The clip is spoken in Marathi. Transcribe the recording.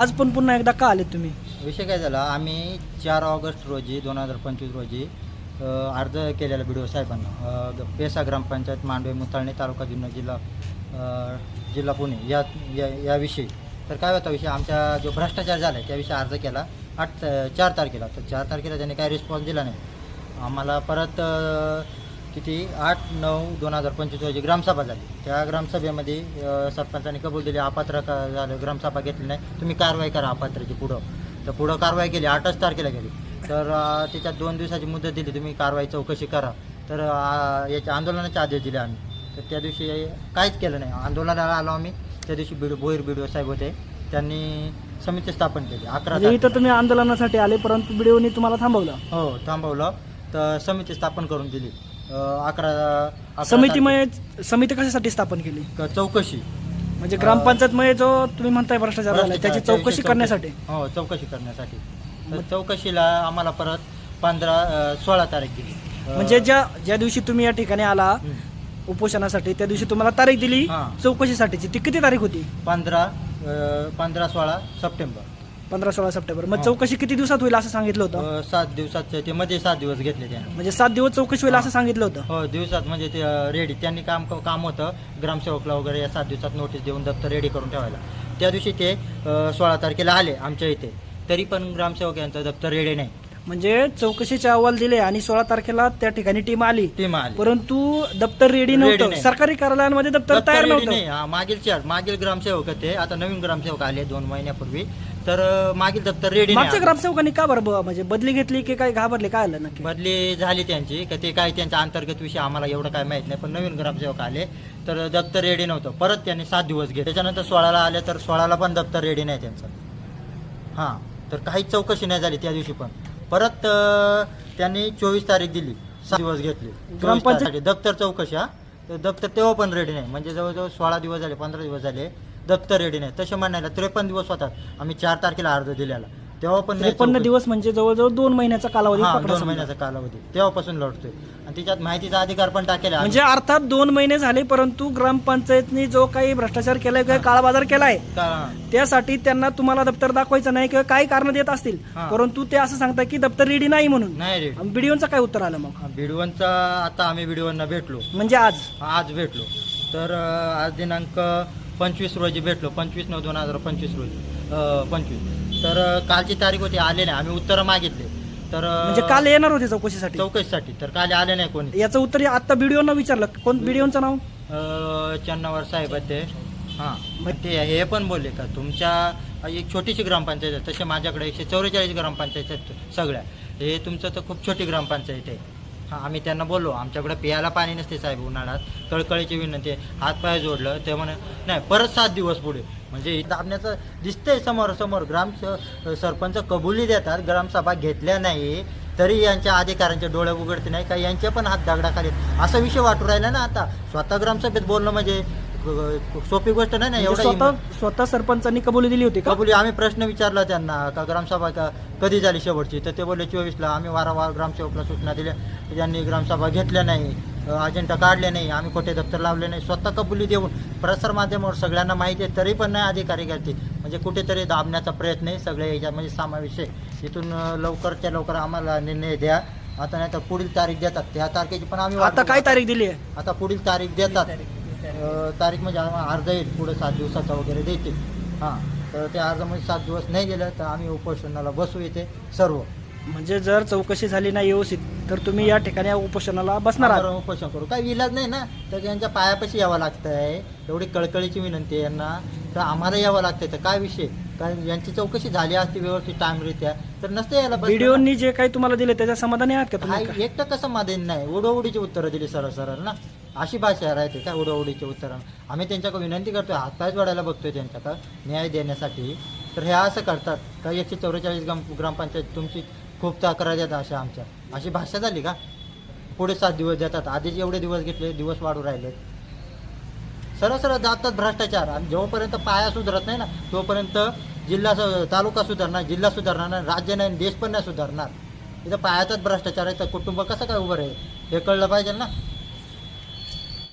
आज पण पुन्हा एकदा का आले तुम्ही? विषय काय झाला आम्ही चार ऑगस्ट रोजी दोन हजार पंचवीस रोजी अ, अर्ज केलेला बी डी ओ साहेबांना. अ, ग- पेसा ग्रामपंचायत मांडवे मुताळणे तालुका जुन्नर जिल्हा अ, जिल्हा पुणे या या याविषयी. तर काय होता विषय आमचा जो भ्रष्टाचार झाला आहे त्याविषयी अर्ज केला. आठ चार तारखेला. तर चार तारखेला त्यांनी काय रिस्पॉन्स दिला नाही. आम्हाला परत अ, किती? आठ नऊ दोन हजार पंचवीस रोजी ग्रामसभा झाली. त्या ग्रामसभेमध्ये सरपंचांनी कबूल दिली अपात्र का झालं ग्रामसभा घेतली नाही. तुम्ही कारवाई करा अपात्राची पुढं. तर पुढं कारवाई केली आठच तारखेला गेली. तर त्याच्यात दोन दिवसाची मुदत दिली तुम्ही कारवाई चौकशी करा. तर याच्या आंदोलनाचे आदेश दिले आम्ही. तर त्या दिवशी काहीच केलं नाही. आंदोलनाला आलो आम्ही. त्या दिवशी बीड भोईर बी साहेब होते. त्यांनी समिती स्थापन केली अकरा म्हणजे इथं तारखेला. तुम्ही आंदोलनासाठी आले परंतु व्हिडिओनी तुम्हाला थांबवलं? हो थांबवलं. तर समिती स्थापन करून दिली. अकरा अकरा समितीमुळे समिती कशासाठी स्थापन केली? चौकशी. म्हणजे ग्रामपंचायतमुळे जो तुम्ही म्हणताय भ्रष्टाचार झाला त्याची चौकशी करण्यासाठी. हो चौकशी करण्यासाठी. तर चौकशीला आम्हाला परत पंधरा सोळा तारीख दिली. अ, म्हणजे ज्या ज्या दिवशी तुम्ही या ठिकाणी आला हं. उपोषणासाठी त्या दिवशी तुम्हाला तारीख दिली हां. चौकशीसाठीची. ती किती तारीख होती? पंधरा अ, पंधरा सोळा सप्टेंबर. पंधरा सोळा सप्टेंबर. मग. चौकशी किती दिवसात होईल असं सांगितलं होतं? अ, सात दिवसाचे ते मध्ये सात दिवस घेतले त्याने. म्हणजे सात दिवस चौकशी होईल असं. सांगितलं होतं? हो दिवसात म्हणजे ते रेडी त्यांनी काम काम होतं ग्रामसेवकला वगैरे या सात दिवसात नोटीस देऊन दप्तर रेडी करून ठेवायला. त्या दिवशी ते अ, सोळा तारखेला आले आमच्या इथे. तरी पण ग्रामसेवक यांचं दप्तर रेडी नाही. म्हणजे चौकशीचे अहवाल दिले आणि सोळा तारखेला त्या ठिकाणी टीम आली. टीम आली. परंतु दप्तर रेडी नव्हतं. नाही. सरकारी कार्यालयांमध्ये दप्तर तयार नव्हतं. नाही. हा, मागील चार मागील ग्रामसेवक ते आता नवीन ग्रामसेवक आले दोन महिन्यापूर्वी. तर अ, मागील दप्तर रेडी मागच्या नाही ग्रामसेवकांनी का बरं ब- म्हणजे बदली घेतली की काय घाबरले? काय आलं नक्की? बदली झाली त्यांची. का ते काय त्यांच्या अंतर्गत विषय आम्हाला एवढं काय माहीत नाही. पण नवीन ग्रामसेवक आले. तर दप्तर रेडी नव्हतं. परत त्यांनी सात दिवस घेतले. त्याच्यानंतर सोळाला आले तर सोळाला पण दप्तर रेडी नाही त्यांचं. हां तर काहीच चौकशी नाही झाली त्या दिवशी पण. परत त्यांनी चोवीस तारीख दिली. सात दिवस घेतले. ग्रामपंचायत-. दप्तर चौकशी तर दप्तर तेव्हा पण रेडी नाही. म्हणजे जवळजवळ सोळा दिवस झाले पंधरा दिवस झाले दप्तर रेडी नाही. तसे म्हणायला त्रेपन्न दिवस होतात. आम्ही चार तारखेला अर्ज दिलेला. तेव्हा पण त्रेपन्न. दिवस म्हणजे जवळजवळ दोन महिन्याचा कालावधी दोन. महिन्याचा कालावधी. तेव्हापासून लढतोय. त्याच्यात माहितीचा अधिकार पण टाकेला म्हणजे अर्थात दोन महिने झाले परंतु ग्रामपंचायतनी जो काही भ्रष्टाचार केलाय किंवा काळा बाजार केलाय त्यासाठी त्यांना तुम्हाला दप्तर दाखवायचं नाही किंवा काही कारण देत असतील. परंतु ते असं सांगतात की दप्तर रेडी नाही म्हणून. नाही रे बीडीओचं काय उत्तर आलं मग? भिडवणचा आता आम्ही भिडवणला भेटलो. म्हणजे आज? आज भेटलो. तर अं, आज दिनांक पंचवीस रोजी भेटलो. पंचवीस नऊ दोन हजार पंचवीस रोजी. अं, पंचवीस. तर अं, कालची तारीख होती आले नाही. आम्ही उत्तर मागितले. तर म्हणजे काल येणार होते चौकशीसाठी. चौकशीसाठी. तर काल आले नाही कोणी. याचं उत्तर आता बीडीओनं विचारलं. कोण बीडीओचं नाव? चन्नावर साहेब ते हां. मग ते हे पण बोलले का तुमच्या एक छोटीशी ग्रामपंचायत आहे. तसे माझ्याकडे एकशे चौवेचाळीस ग्रामपंचायत आहेत सगळ्या. हे तुमचं तर खूप छोटी ग्रामपंचायत आहे. हां आम्ही त्यांना बोललो. आमच्याकडे पियाला पाणी नसते साहेब उन्हाळ्यात. कळकळीची विनंती आहे. हात पाय जोडलं. ते म्हणे नाही परत सात दिवस पुढे. म्हणजे दाबण्याचं दिसतंय समोर समोर. ग्राम सरपंच कबुली देतात ग्रामसभा घेतल्या नाही तरी यांच्या अधिकाऱ्यांचे डोळे उघडते नाही का? यांचे पण हात दगडाखाली. असा विषय वाटू राहिला ना आता. स्वतः ग्रामसभेत बोलणं म्हणजे सोपी गोष्ट नाही ना? म्हणजे एवढं स्वतः सरपंचांनी कबुली दिली होती कबुली. आम्ही प्रश्न विचारला त्यांना का ग्रामसभा का कधी झाली शेवटची? तर ते बोलले चोवीसला. आम्ही वारंवार ग्रामसेवकला सूचना दिल्या. त्यांनी ग्रामसभा घेतल्या नाही. अजेंडा काढले नाही आम्ही कुठे दप्तर लावले नाही. स्वतः कबुली देऊन प्रसारमाध्यमावर सगळ्यांना माहिती आहे तरी पण नाही अधिकारी करते म्हणजे कुठेतरी दाबण्याचा प्रयत्न आहे सगळ्या याच्यामध्ये समावेश आहे. इथून लवकरच्या लवकर आम्हाला निर्णय द्या. आता नाही तर पुढील तारीख देतात. त्या तारखेची पण आम्ही आता काय. तारीख दिली आहे? आता पुढील तारीख देतात. तारीख म्हणजे आम्हाला अर्ज येईल. पुढे सात दिवसाचा वगैरे देतील. हां. तर त्या अर्जामध्ये सात दिवस नाही गेलं तर आम्ही उपोषणाला बसू येते सर्व. म्हणजे जर चौकशी झाली नाही व्यवस्थित तर तुम्ही या ठिकाणी या उपोषणाला बसणार आहात. उपोषण करू. काही इलाज नाही ना? तर त्यांच्या पायापाशी यावं लागतंय. एवढी कळकळीची विनंती आहे यांना. तर आम्हाला यावं लागतंय. तर काय विषय? कारण यांची चौकशी झाली असती व्यवस्थित टाइमरित्या तर नसते यायला बसलं. व्हिडिओनी जे काही तुम्हाला दिले त्याच्या समाधानी आहात का तुम्ही? काही एक टक्का समाधान नाही. उडोउडीची उत्तरं दिली सरळ सरळ ना. अशी भाषा राहते काय उडोउडीची उत्तरं? आम्ही त्यांच्याकडे विनंती करतोय. हातपाय जोडायला बघतोय त्यांच्याकडे. न्याय देण्यासाठी. तर हे असं करतात. का एकशे चौवेचाळीस ग्राम ग्रामपंचायत तुमची खूप तक्रार येतात अशा आमच्या. अशी भाषा झाली का? पुढे सात दिवस देतात आधीच एवढे दिवस घेतले दिवस वाढू राहिले सरळ सरळ जातात भ्रष्टाचार. आणि जोपर्यंत पाया सुधारत नाही ना तोपर्यंत जिल्हा सु- तालुका सुधारणार जिल्हा सुधारणार नाही राज्य नाही देश पण नाही सुधारणार. इथं पायातच भ्रष्टाचार आहे तर कुटुंब कसं काय उभं राहील? हे कळलं पाहिजे ना?